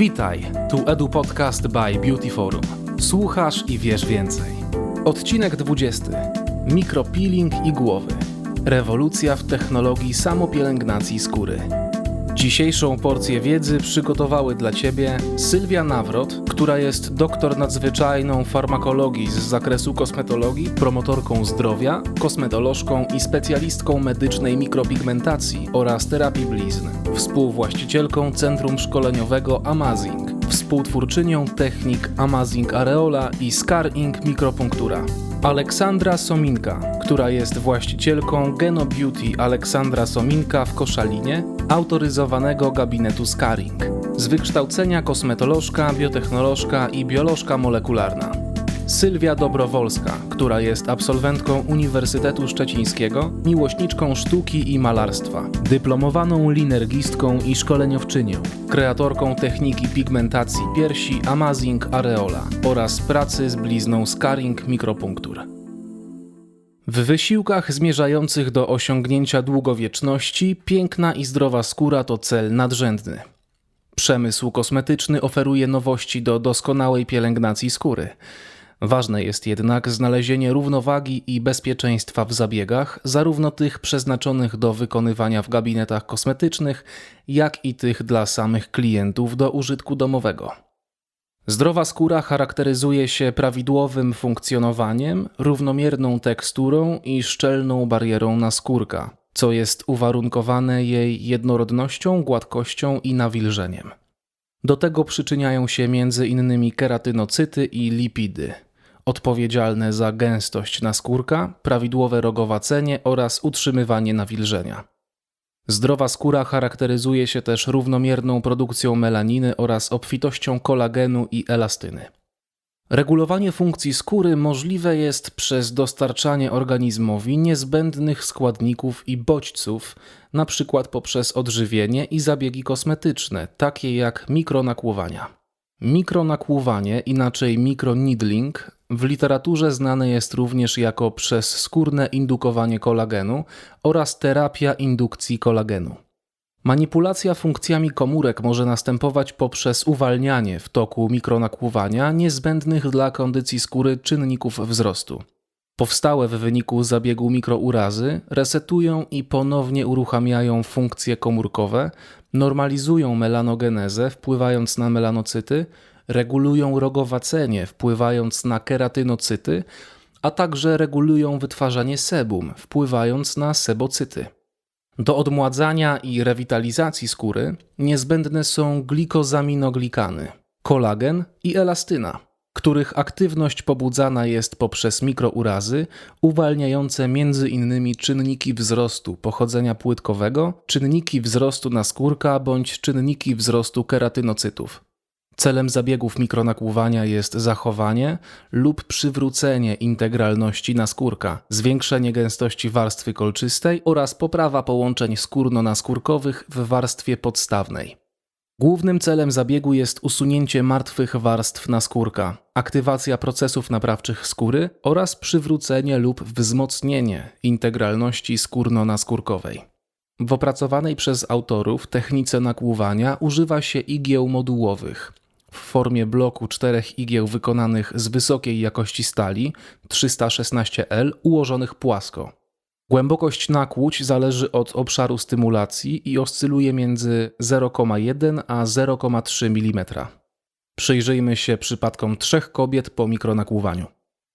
Witaj, tu Edu Podcast by Beauty Forum. Słuchasz i wiesz więcej. Odcinek 20. Mikropeeling i głowy. Rewolucja w technologii samopielęgnacji skóry. Dzisiejszą porcję wiedzy przygotowały dla Ciebie Sylwia Nawrot, która jest doktor nadzwyczajną farmakologii z zakresu kosmetologii, promotorką zdrowia, kosmetolożką i specjalistką medycznej mikropigmentacji oraz terapii blizn, współwłaścicielką Centrum Szkoleniowego Amazing, współtwórczynią technik Amazing Areola i Scar Ink Mikropunktura. Aleksandra Sominka, która jest właścicielką Geno Beauty Aleksandra Sominka w Koszalinie, autoryzowanego gabinetu Scaring. Z wykształcenia kosmetolożka, biotechnolożka i biolożka molekularna. Sylwia Dobrowolska, która jest absolwentką Uniwersytetu Szczecińskiego, miłośniczką sztuki i malarstwa, dyplomowaną linergistką i szkoleniowczynią, kreatorką techniki pigmentacji piersi Amazing Areola oraz pracy z blizną Scaring Mikropunktur. W wysiłkach zmierzających do osiągnięcia długowieczności piękna i zdrowa skóra to cel nadrzędny. Przemysł kosmetyczny oferuje nowości do doskonałej pielęgnacji skóry. Ważne jest jednak znalezienie równowagi i bezpieczeństwa w zabiegach, zarówno tych przeznaczonych do wykonywania w gabinetach kosmetycznych, jak i tych dla samych klientów do użytku domowego. Zdrowa skóra charakteryzuje się prawidłowym funkcjonowaniem, równomierną teksturą i szczelną barierą naskórka, co jest uwarunkowane jej jednorodnością, gładkością i nawilżeniem. Do tego przyczyniają się m.in. keratynocyty i lipidy, odpowiedzialne za gęstość naskórka, prawidłowe rogowacenie oraz utrzymywanie nawilżenia. Zdrowa skóra charakteryzuje się też równomierną produkcją melaniny oraz obfitością kolagenu i elastyny. Regulowanie funkcji skóry możliwe jest przez dostarczanie organizmowi niezbędnych składników i bodźców, np. poprzez odżywienie i zabiegi kosmetyczne, takie jak mikronakłuwania. Mikronakłuwanie, inaczej mikroneedling, w literaturze znane jest również jako przez skórne indukowanie kolagenu oraz terapia indukcji kolagenu. Manipulacja funkcjami komórek może następować poprzez uwalnianie w toku mikronakłuwania niezbędnych dla kondycji skóry czynników wzrostu. Powstałe w wyniku zabiegu mikrourazy resetują i ponownie uruchamiają funkcje komórkowe, normalizują melanogenezę, wpływając na melanocyty, regulują rogowacenie, wpływając na keratynocyty, a także regulują wytwarzanie sebum, wpływając na sebocyty. Do odmładzania i rewitalizacji skóry niezbędne są glikozaminoglikany, kolagen i elastyna, których aktywność pobudzana jest poprzez mikrourazy uwalniające m.in. czynniki wzrostu pochodzenia płytkowego, czynniki wzrostu naskórka bądź czynniki wzrostu keratynocytów. Celem zabiegów mikronakłuwania jest zachowanie lub przywrócenie integralności naskórka, zwiększenie gęstości warstwy kolczystej oraz poprawa połączeń skórno-naskórkowych w warstwie podstawnej. Głównym celem zabiegu jest usunięcie martwych warstw naskórka, aktywacja procesów naprawczych skóry oraz przywrócenie lub wzmocnienie integralności skórno-naskórkowej. W opracowanej przez autorów technice nakłuwania używa się igieł modułowych, w formie bloku czterech igieł wykonanych z wysokiej jakości stali 316L ułożonych płasko. Głębokość nakłuć zależy od obszaru stymulacji i oscyluje między 0,1 a 0,3 mm. Przyjrzyjmy się przypadkom trzech kobiet po mikronakłuwaniu.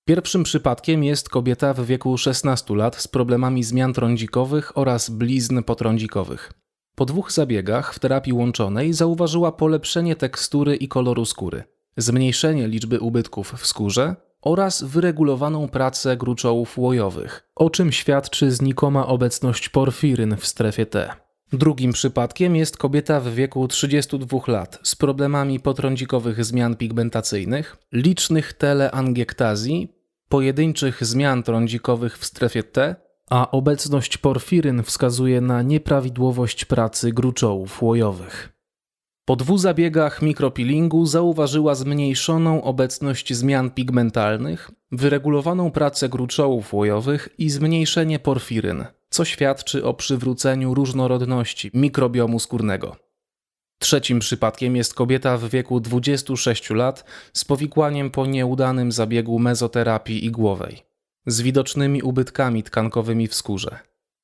Pierwszym przypadkiem jest kobieta w wieku 16 lat z problemami zmian trądzikowych oraz blizn potrądzikowych. Po dwóch zabiegach w terapii łączonej zauważyła polepszenie tekstury i koloru skóry, zmniejszenie liczby ubytków w skórze oraz wyregulowaną pracę gruczołów łojowych, o czym świadczy znikoma obecność porfiryn w strefie T. Drugim przypadkiem jest kobieta w wieku 32 lat z problemami potrądzikowych zmian pigmentacyjnych, licznych teleangiektazji, pojedynczych zmian trądzikowych w strefie T a obecność porfiryn wskazuje na nieprawidłowość pracy gruczołów łojowych. Po dwóch zabiegach mikropeelingu zauważyła zmniejszoną obecność zmian pigmentalnych, wyregulowaną pracę gruczołów łojowych i zmniejszenie porfiryn, co świadczy o przywróceniu różnorodności mikrobiomu skórnego. Trzecim przypadkiem jest kobieta w wieku 26 lat z powikłaniem po nieudanym zabiegu mezoterapii igłowej, z widocznymi ubytkami tkankowymi w skórze.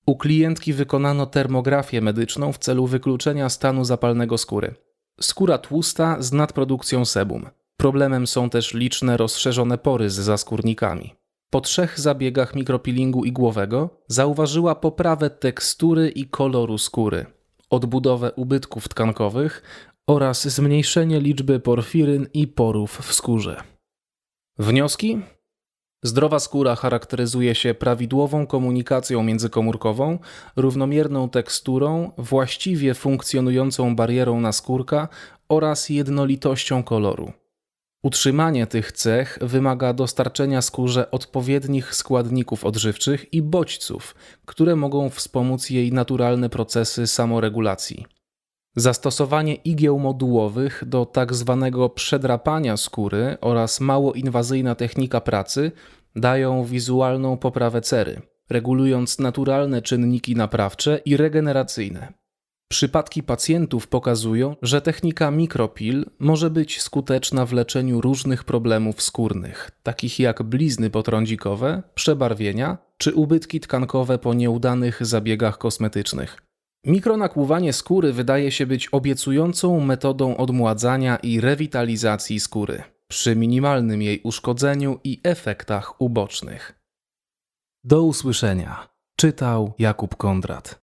U klientki wykonano termografię medyczną w celu wykluczenia stanu zapalnego skóry. Skóra tłusta z nadprodukcją sebum. Problemem są też liczne rozszerzone pory z zaskórnikami. Po trzech zabiegach mikropeelingu igłowego zauważyła poprawę tekstury i koloru skóry, odbudowę ubytków tkankowych oraz zmniejszenie liczby porfiryn i porów w skórze. Wnioski? Zdrowa skóra charakteryzuje się prawidłową komunikacją międzykomórkową, równomierną teksturą, właściwie funkcjonującą barierą naskórka oraz jednolitością koloru. Utrzymanie tych cech wymaga dostarczenia skórze odpowiednich składników odżywczych i bodźców, które mogą wspomóc jej naturalne procesy samoregulacji. Zastosowanie igieł modułowych do tak zwanego przedrapania skóry oraz mało inwazyjna technika pracy dają wizualną poprawę cery, regulując naturalne czynniki naprawcze i regeneracyjne. Przypadki pacjentów pokazują, że technika mikropil może być skuteczna w leczeniu różnych problemów skórnych, takich jak blizny potrądzikowe, przebarwienia czy ubytki tkankowe po nieudanych zabiegach kosmetycznych. Mikronakłuwanie skóry wydaje się być obiecującą metodą odmładzania i rewitalizacji skóry, przy minimalnym jej uszkodzeniu i efektach ubocznych. Do usłyszenia. Czytał Jakub Kondrat.